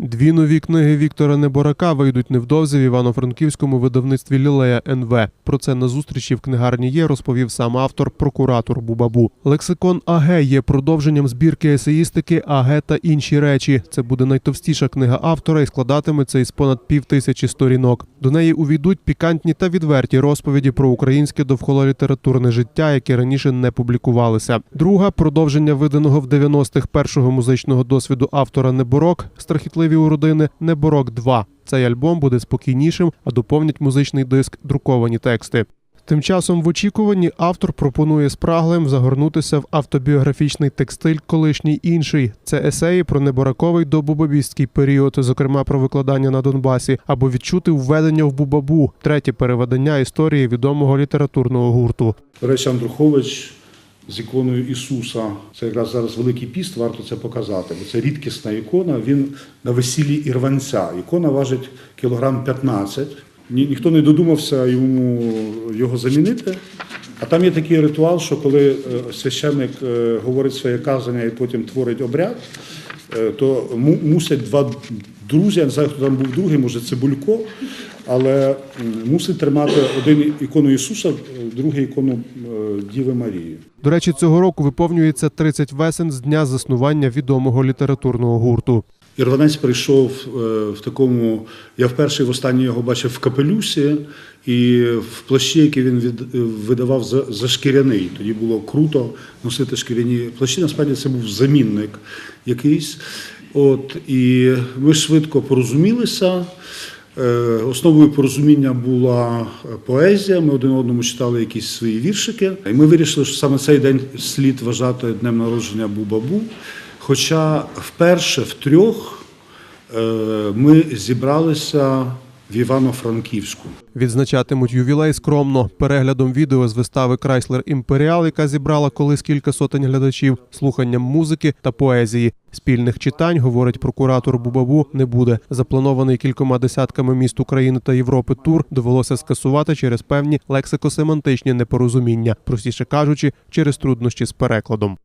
Дві нові книги Віктора Неборака вийдуть невдовзі в івано-франківському видавництві Лілея НВ. Про це на зустрічі в книгарні є розповів сам автор, прокуратор Бубабу. Лексикон АГ є продовженням збірки есеїстики АГ та інші речі. Це буде найтовстіша книга автора і складатиметься із понад пів тисячі сторінок. До неї увійдуть пікантні та відверті розповіді про українське довкололітературне життя, які раніше не публікувалися. Друга продовження виданого в 90-х першого музичного досвіду автора Неборок Страхітливі у родини Неборок 2. Цей альбом буде спокійнішим, а доповнять музичний диск друковані тексти. Тим часом в очікуванні автор пропонує спраглим загорнутися в автобіографічний текстиль колишній інший. Це есеї про небораковий добубабістський період, зокрема про викладання на Донбасі, або відчути введення в Бубабу, третє переведення історії відомого літературного гурту. Речі Андрухович з іконою Ісуса. Це якраз зараз Великий піст, варто це показати, бо це рідкісна ікона. Він на весіллі ірванця. Ікона важить кілограм 15. Ні, ніхто не додумався йому його замінити. А там є такий ритуал, що коли е, священник е, говорить своє казання і потім творить обряд, е, то мусять два друзі, я не знаю, хто там був другий, може Цибулько, але мусить тримати один ікону Ісуса, другий ікону е, Діви Марії. До речі, цього року виповнюється 30 весен з дня заснування відомого літературного гурту. Ірванець прийшов е, в такому, я вперше і востаннє його бачив в капелюсі і в плащі, який він від, видавав за, за шкіряний. Тоді було круто носити шкіряні плащі. Насправді це був замінник якийсь. От, і ми швидко порозумілися. Е, Основою порозуміння була поезія. Ми один одному читали якісь свої віршики. І ми вирішили, що саме цей день слід вважати днем народження Бубабу. Хоча вперше в трьох е, ми зібралися в Івано-Франківську. Відзначатимуть ювілей скромно переглядом відео з вистави Крайслер Імперіал, яка зібрала колись кілька сотень глядачів, слуханням музики та поезії. Спільних читань, говорить прокуратор Бубабу, не буде. Запланований кількома десятками міст України та Європи тур довелося скасувати через певні лексико-семантичні непорозуміння, простіше кажучи, через труднощі з перекладом.